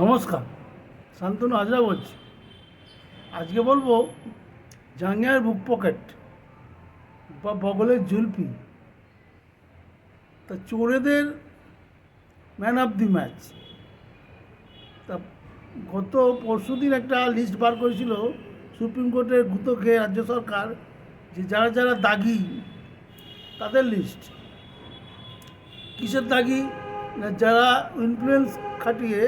নমস্কার, শান্তনু হাজরা বলছি। আজকে বলব জাঙ্গিয়ার বুক পকেট বা বগলের জুলপি তা চোরেদের ম্যান অফ দি ম্যাচ। তা গত পরশু দিন একটা লিস্ট বার করেছিল সুপ্রিম কোর্টের গুতো খেয়ে রাজ্য সরকার যে যারা যারা দাগি, তাদের লিস্ট। কিসের দাগি? না যারা ইনফ্লুয়েন্স খাটিয়ে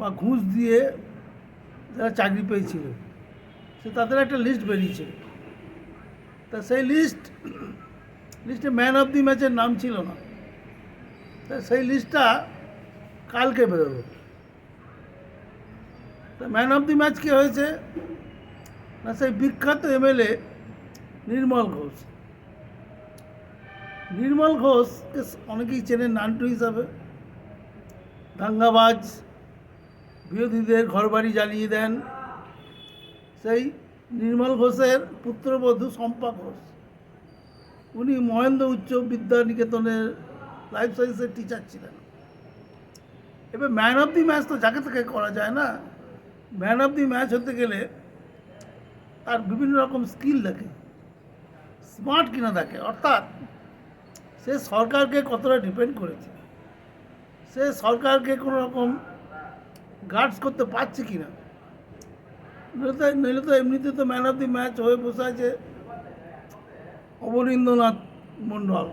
বা ঘুষ দিয়ে যারা চাকরি পেয়েছিল, সে তাদের একটা লিস্ট বেরিয়েছে। তা সেই লিস্ট লিস্টে ম্যান অফ দি ম্যাচের নাম ছিল না। তা সেই লিস্টটা কালকে বেরোবে তা ম্যান অফ দি ম্যাচ কে হয়েছে? না সেই বিখ্যাত এমএলএ নির্মল ঘোষ। নির্মল ঘোষকে অনেকেই চেনেন, নান্টু হিসাবে। দাঙ্গাবাজ বিরোধীদের ঘরবাড়ি জ্বালিয়ে দেন। সেই নির্মল ঘোষের পুত্রবধূ শম্পা ঘোষ। উনি মহেন্দ্র উচ্চ বিদ্যা নিকেতনের লাইফ সায়েন্সের টিচার ছিলেন। এবার ম্যান অফ দি ম্যাচ তো যাকে তাকে করা যায় না। ম্যান অফ দি ম্যাচ হতে গেলে তার বিভিন্ন রকম স্কিল দেখে স্মার্ট কিনা দেখে অর্থাৎ সে সরকারকে কতটা ডিপেন্ড করেছে। সে সরকারকে কোনো রকম গার্ডস করতে পারছে কি না নইলে তো নইলে তো এমনিতে তো ম্যান অফ দি ম্যাচ হয়ে বসে আছে অবনীন্দ্রনাথ মণ্ডল।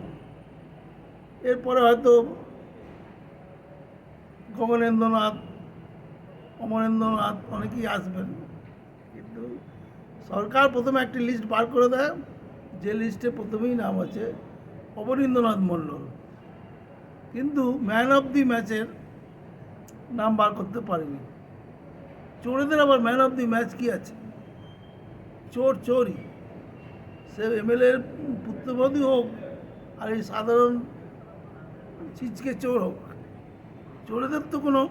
এরপরে হয়তো গগনেন্দ্রনাথ, অমরেন্দ্রনাথ অনেকেই আসবেন। কিন্তু সরকার প্রথমে একটি লিস্ট বার করে দেয়। যে লিস্টে প্রথমেই নাম আছে অবনীন্দ্রনাথ মণ্ডল। কিন্তু ম্যান অফ দি ম্যাচের নাম বার করতে পারেনি। চোরেদের আবার ম্যান অফ দি ম্যাচ কি আছে? চোর চোরই। সে এমএলএর পুত্রবধূ হোক আর এই সাধারণ চিচকে চোর হোক, চোরেদের তো কোনো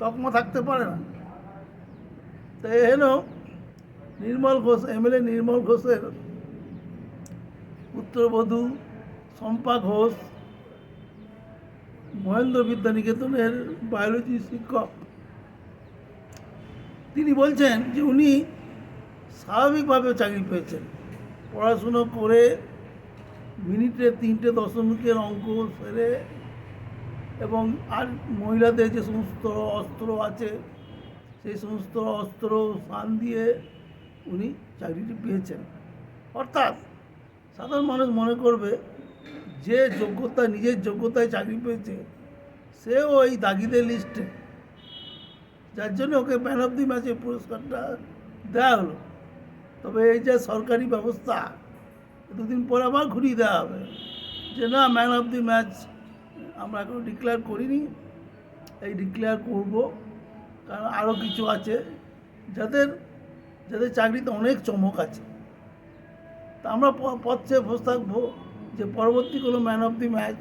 তকমা থাকতে পারে না। তাই এহেন নির্মল ঘোষ, এমএলএ নির্মল ঘোষের পুত্রবধূ শম্পা ঘোষ মহেন্দ্র বিদ্যা নিকেতনের বায়োলজি শিক্ষক। তিনি বলছেন যে উনি স্বাভাবিকভাবে চাকরি পেয়েছেন। পড়াশুনো করে মিনিটে তিনটে দশমিকের অঙ্ক সেরে এবং আর মহিলাদের যে সমস্ত অস্ত্র আছে, সেই সমস্ত অস্ত্র সান দিয়ে উনি চাকরিটি পেয়েছেন। অর্থাৎ সাধারণ মানুষ মনে করবে যে যোগ্যতা, নিজের যোগ্যতায় চাকরি পেয়েছে, সেও ওই দাগিদের লিস্টে যার জন্য ওকে ম্যান অফ দি ম্যাচের পুরস্কারটা দেওয়া হলো। তবে এই যে সরকারি ব্যবস্থা দুদিন পর আবার ঘুরিয়ে দেওয়া হবে। যে না ম্যান অফ দি ম্যাচ আমরা এখনও ডিক্লেয়ার করিনি, এই ডিক্লেয়ার করব। কারণ আরও কিছু আছে, যাদের যাদের চাকরিতে অনেক চমক আছে। তা আমরা প- চেয়ে বসে থাকব। যে পরবর্তী কোনো ম্যান অফ দি ম্যাচ